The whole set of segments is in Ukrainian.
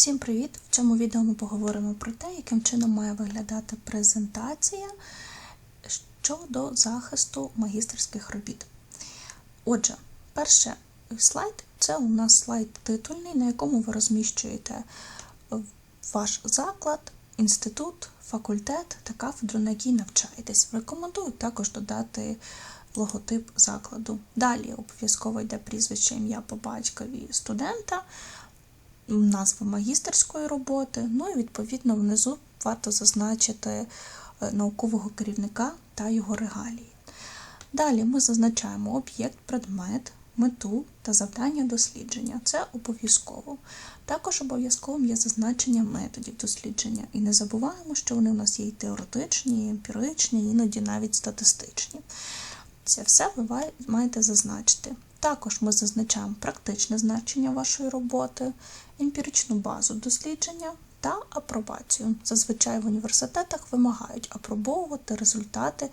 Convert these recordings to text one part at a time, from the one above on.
Всім привіт! В цьому відео ми поговоримо про те, яким чином має виглядати презентація щодо захисту магістерських робіт. Отже, перший слайд це у нас слайд титульний, на якому ви розміщуєте ваш заклад, інститут, факультет та кафедру, на якій навчаєтесь. Рекомендую також додати логотип закладу. Далі обов'язково йде прізвище ім'я по батькові студента назву магістерської роботи, ну і відповідно внизу варто зазначити е, наукового керівника та його регалії. Далі ми зазначаємо об'єкт, предмет, мету та завдання дослідження. Це обов'язково. Також обов'язковим є зазначення методів дослідження. І не забуваємо, що вони у нас є і теоретичні, і емпіричні, іноді навіть статистичні. Це все ви маєте зазначити. Також ми зазначаємо практичне значення вашої роботи, емпіричну базу дослідження та апробацію. Зазвичай в університетах вимагають апробовувати результати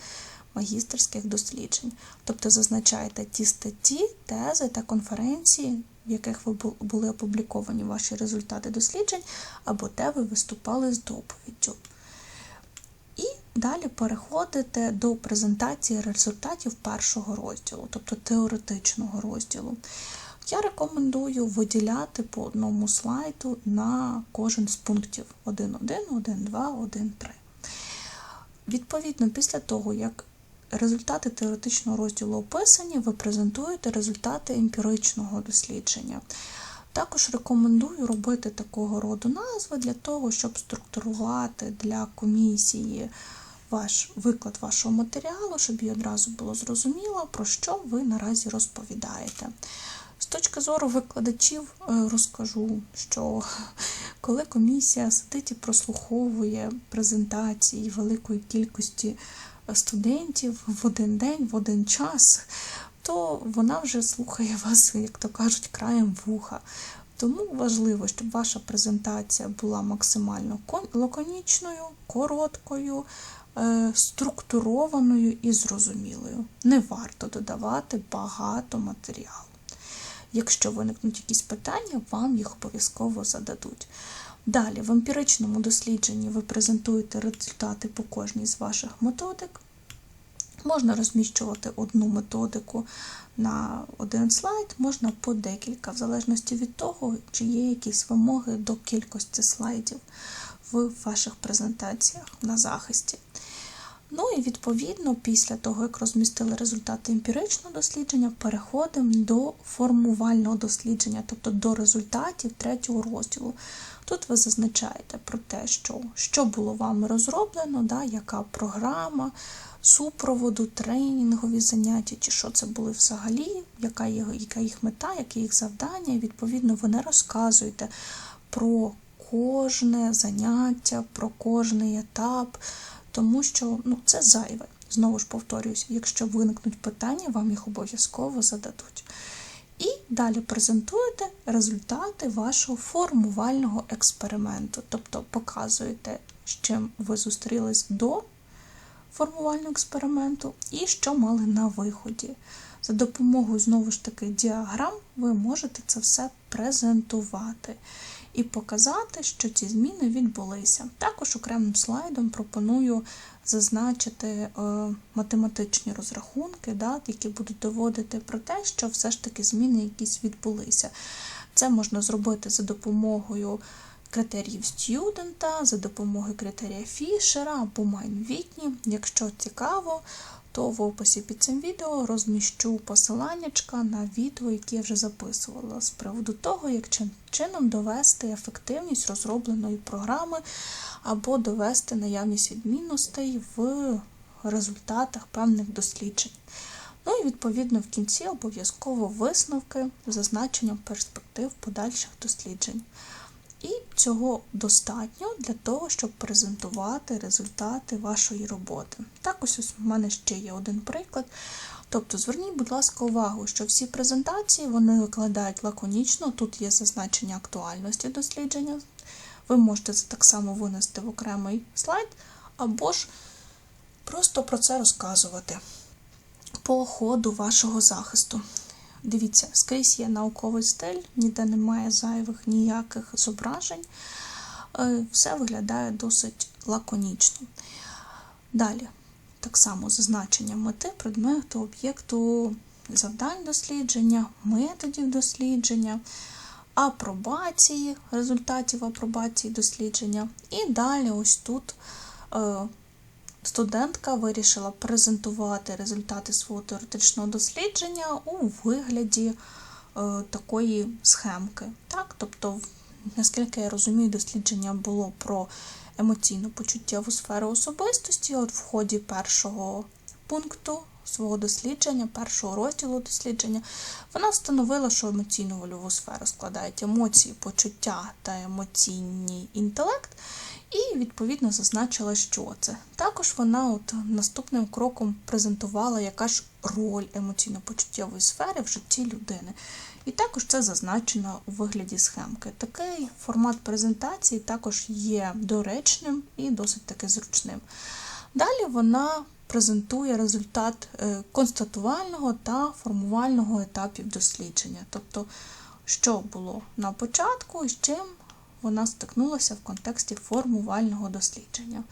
магістерських досліджень, тобто зазначаєте ті статті, тези та конференції, в яких ви були опубліковані ваші результати досліджень, або де ви виступали з доповіддю. І далі переходите до презентації результатів першого розділу, тобто теоретичного розділу. Я рекомендую виділяти по одному слайду на кожен з пунктів 1.1, 1.2, 1.3. Відповідно, після того, як результати теоретичного розділу описані, ви презентуєте результати емпіричного дослідження. Також рекомендую робити такого роду назви для того, щоб структурувати для комісії ваш виклад вашого матеріалу, щоб їй одразу було зрозуміло, про що ви наразі розповідаєте. З точки зору викладачів е, розкажу, що коли комісія сидить і прослуховує презентації великої кількості студентів в один день, в один час, то вона вже слухає вас, як то кажуть, краєм вуха. Тому важливо, щоб ваша презентація була максимально лаконічною, короткою, е, структурованою і зрозумілою. Не варто додавати багато матеріалу. Якщо виникнуть якісь питання, вам їх обов'язково зададуть. Далі, в емпіричному дослідженні ви презентуєте результати по кожній з ваших методик. Можна розміщувати одну методику на один слайд, можна по декілька, в залежності від того, чи є якісь вимоги до кількості слайдів в ваших презентаціях на захисті. Ну і відповідно, після того, як розмістили результати емпіричного дослідження, переходимо до формувального дослідження, тобто до результатів третього розділу. Тут ви зазначаєте про те, що що було вами розроблено, да, яка програма супроводу, тренінгові заняття, чи що це були взагалі, яка є, яка їх мета, яке їх завдання, і відповідно ви не розказуєте про кожне заняття, про кожний етап тому що ну, це зайве. Знову ж повторююсь, якщо виникнуть питання, вам їх обов'язково зададуть. І далі презентуєте результати вашого формувального експерименту, тобто показуєте, з чим ви зустрілись до формувального експерименту і що мали на виході. За допомогою, знову ж таки, діаграм ви можете це все презентувати і показати, що ці зміни відбулися. Також окремим слайдом пропоную зазначити е, математичні розрахунки, які будуть доводити про те, що все ж таки зміни якісь відбулися. Це можна зробити за допомогою критеріїв стюдента, за допомогою критерія Фішера або Майн-Вітні. Якщо цікаво, то в описі під цим відео розміщу посилання на відео, яке я вже записувала, з приводу того, як чином довести ефективність розробленої програми або довести наявність відмінностей в результатах певних досліджень. Ну і відповідно в кінці обов'язково висновки з зазначенням перспектив подальших досліджень. Цього достатньо для того, щоб презентувати результати вашої роботи. Так, ось ось у мене ще є один приклад. Тобто, зверніть, будь ласка, увагу, що всі презентації вони викладають лаконічно, тут є зазначення актуальності дослідження. Ви можете це так само винести в окремий слайд, або ж просто про це розказувати по ходу вашого захисту. Дивіться, скрізь є науковий стиль, ніде немає зайвих ніяких зображень. Е, Все виглядає досить лаконічно. Далі, так само зазначення мети, предмету, об'єкту, завдань дослідження, методів дослідження, апробації, результатів апробації дослідження. І далі, ось тут е, студентка вирішила презентувати результати свого теоретичного дослідження у вигляді е, такої схемки. Так? Тобто, наскільки я розумію, дослідження було про емоційно-почуттєву сферу особистості. От в ході першого пункту свого дослідження, першого розділу дослідження, вона встановила, що емоційну вольову сферу складають емоції, почуття та емоційний інтелект, і відповідно зазначила, що це. Також вона от наступним кроком презентувала, яка ж роль емоційно-почуттєвої сфери в житті людини. І також це зазначено у вигляді схемки. Такий формат презентації також є доречним і досить таки зручним. Далі вона презентує результат е, констатувального та формувального етапів дослідження, тобто, що було на початку і з чим вона стикнулася в контексті формувального дослідження.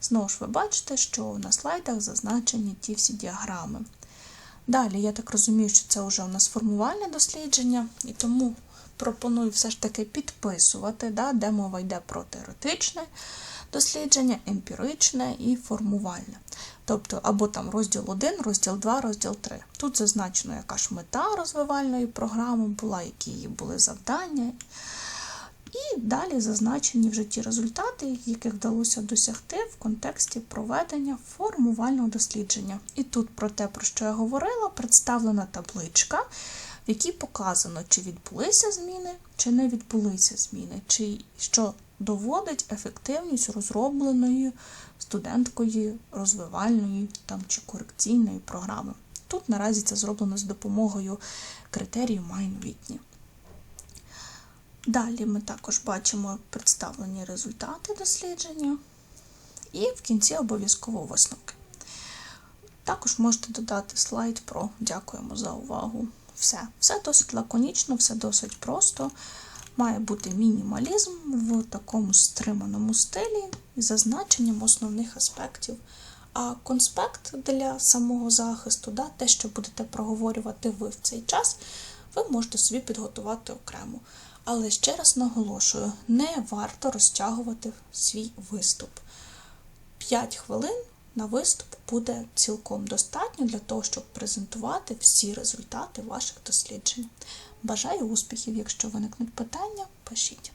Знову ж ви бачите, що на слайдах зазначені ті всі діаграми. Далі, я так розумію, що це вже у нас формувальне дослідження, і тому пропоную все ж таки підписувати, да, де мова йде про теоретичне дослідження, емпіричне і формувальне. Тобто, або там розділ 1, розділ 2, розділ 3. Тут зазначено, яка ж мета розвивальної програми була, які її були завдання. І далі зазначені вже ті результати, яких вдалося досягти в контексті проведення формувального дослідження. І тут про те, про що я говорила, представлена табличка, в якій показано, чи відбулися зміни, чи не відбулися зміни, чи що доводить ефективність розробленої студенткою розвивальної там, чи корекційної програми. Тут наразі це зроблено з допомогою критерію Майн-Вітні. Далі ми також бачимо представлені результати дослідження і в кінці обов'язково висновки. Також можете додати слайд про дякуємо за увагу. Все. Все досить лаконічно, все досить просто. Має бути мінімалізм в такому стриманому стилі з зазначенням основних аспектів. А конспект для самого захисту, да, те, що будете проговорювати ви в цей час, ви можете собі підготувати окремо. Але ще раз наголошую, не варто розтягувати свій виступ. 5 хвилин на виступ буде цілком достатньо для того, щоб презентувати всі результати ваших досліджень. Бажаю успіхів! Якщо виникнуть питання, пишіть.